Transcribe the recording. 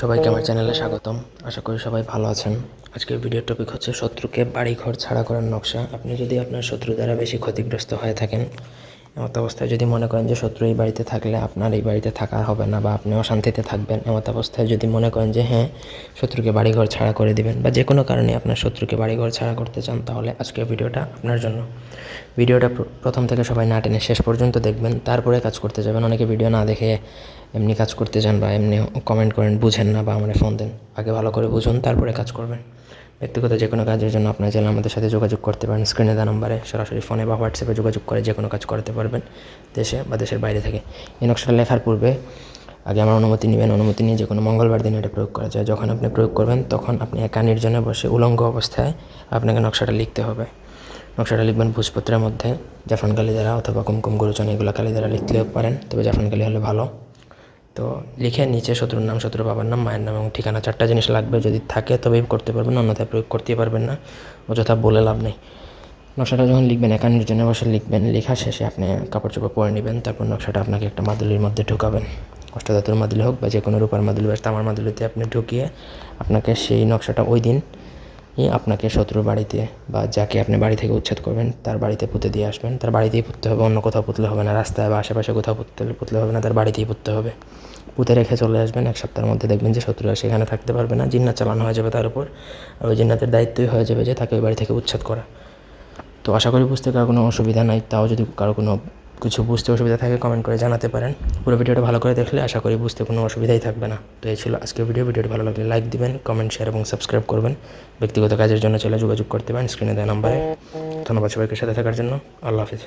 সবাইকে আমার চ্যানেলে স্বাগতম। আশা করি সবাই ভালো আছেন। আজকের ভিডিওর টপিক হচ্ছে শত্রুকে বাড়ি ঘর ছাড়া করার নকশা। আপনি যদি আপনার শত্রু দ্বারা বেশি ক্ষতিগ্রস্ত হয়ে থাকেন এমত অবস্থায় যদি মনে করেন যে শত্রু এই বাড়িতে থাকলে আপনার এই বাড়িতে থাকা হবে না বা আপনি অশান্তিতে থাকবেন এমত অবস্থায় যদি মনে করেন যে হ্যাঁ শত্রুকে বাড়িঘর ছাড়া করে দিবেন বা যে কোনো কারণে আপনার শত্রুকে বাড়িঘর ছাড়া করতে চান তাহলে আজকের ভিডিওটা আপনার জন্য। ভিডিওটা প্রথম থেকে সবাই না টেনে শেষ পর্যন্ত দেখবেন তারপরে কাজ করতে যাবেন। অনেকে ভিডিও না দেখে এমনি কাজ করতে যান বা এমনি কমেন্ট করেন, বুঝেন না বা আমার ফোন দেন, আগে ভালো করে বুঝুন, তারপরে কাজ করবেন। ব্যক্তিগত যে কোনো কাজের জন্য আপনার চাইলে আমাদের সাথে যোগাযোগ করতে পারেন স্ক্রিনে দেওয়া নাম্বারে সরাসরি ফোনে বা হোয়াটসঅ্যাপে যোগাযোগ করে যে কোনো কাজ করতে পারবেন দেশে বা দেশের বাইরে থেকে। এই নকশাটা লেখার পূর্বে আগে আমার অনুমতি নেবেন, অনুমতি নিয়ে যে কোনো মঙ্গলবার দিন এটা প্রয়োগ করা যায়। যখন আপনি প্রয়োগ করবেন, তখন আপনি একা নির্জনে বসে উলঙ্গ অবস্থায় আপনাকে নকশাটা লিখতে হবে। নকশাটা লিখবেন ভোজপত্রের মধ্যে জাফরান কালি দ্বারা অথবা কুমকুম গুরুচন এগুলো কালি দ্বারা লিখলেও পারেন, তবে জাফরান কালি হলে ভালো। তো লিখে নিচে শত্রুর নাম, শত্রুর বাবার নাম, মায়ের নাম এবং ঠিকানা চারটা জিনিস লাগবে যদি থাকে তবেই করতে পারবেন, অন্যথায় প্রয়োগ করতেই পারবেন না। অযথা বলে লাভ নেই। নকশাটা যখন লিখবেন একা নির্জনে বসে লিখবেন, লেখা শেষে আপনি কাপড় চোপড় পরে নেবেন, তারপর নকশাটা আপনাকে একটা মাদুলির মধ্যে ঢুকাবেন। অষ্টধাতুর মাদুলি হোক বা যে কোনো রূপার মাদুলি বা তামার মাদুলিতে আপনি ঢুকিয়ে আপনাকে সেই নকশাটা ওই দিন আপনাকে শত্রুর বাড়িতে বা যাকে আপনি বাড়ি থেকে উচ্ছেদ করবেন, তার বাড়িতে পুঁতে দিয়ে আসবেন। তার বাড়িতেই পুঁততে হবে, অন্য কোথাও পুতলে হবে না। রাস্তায় বা আশেপাশে কোথাও পুততে পুতলে হবে না, তার বাড়িতেই পুঁততে হবে। পুঁতে রেখে চলে আসবেন, এক সপ্তাহের মধ্যে দেখবেন যে শত্রুরা সেখানে থাকতে পারবে না। জিন্নাত চালানো হয়ে যাবে তার উপর, আর ওই জিন্নাতের দায়িত্বই হয়ে যাবে যে তাকে ওই বাড়ি থেকে উচ্ছেদ করা। তো আশা করি বুঝতে কারও কোনো অসুবিধা নাই। তাও যদি কারও কোনো কিছু বুঝতে অসুবিধা থাকে কমেন্ট করে জানাতে পারেন। পুরো ভিডিওটা ভালো করে দেখলে আশা করি বুঝতে কোনো অসুবিধাই থাকবে না। তো এই ছিল আজকের ভিডিও। ভিডিওটি ভালো লাগলে লাইক দিবেন কমেন্ট শেয়ার এবং সাবস্ক্রাইব করবেন। ব্যক্তিগত কাজের জন্য চলে যোগাযোগ করতে পারেন স্ক্রিনে দেওয়া নাম্বারে ধন্যবাদ সবাইকে সাথে থাকার জন্য। আল্লাহ হাফিজ।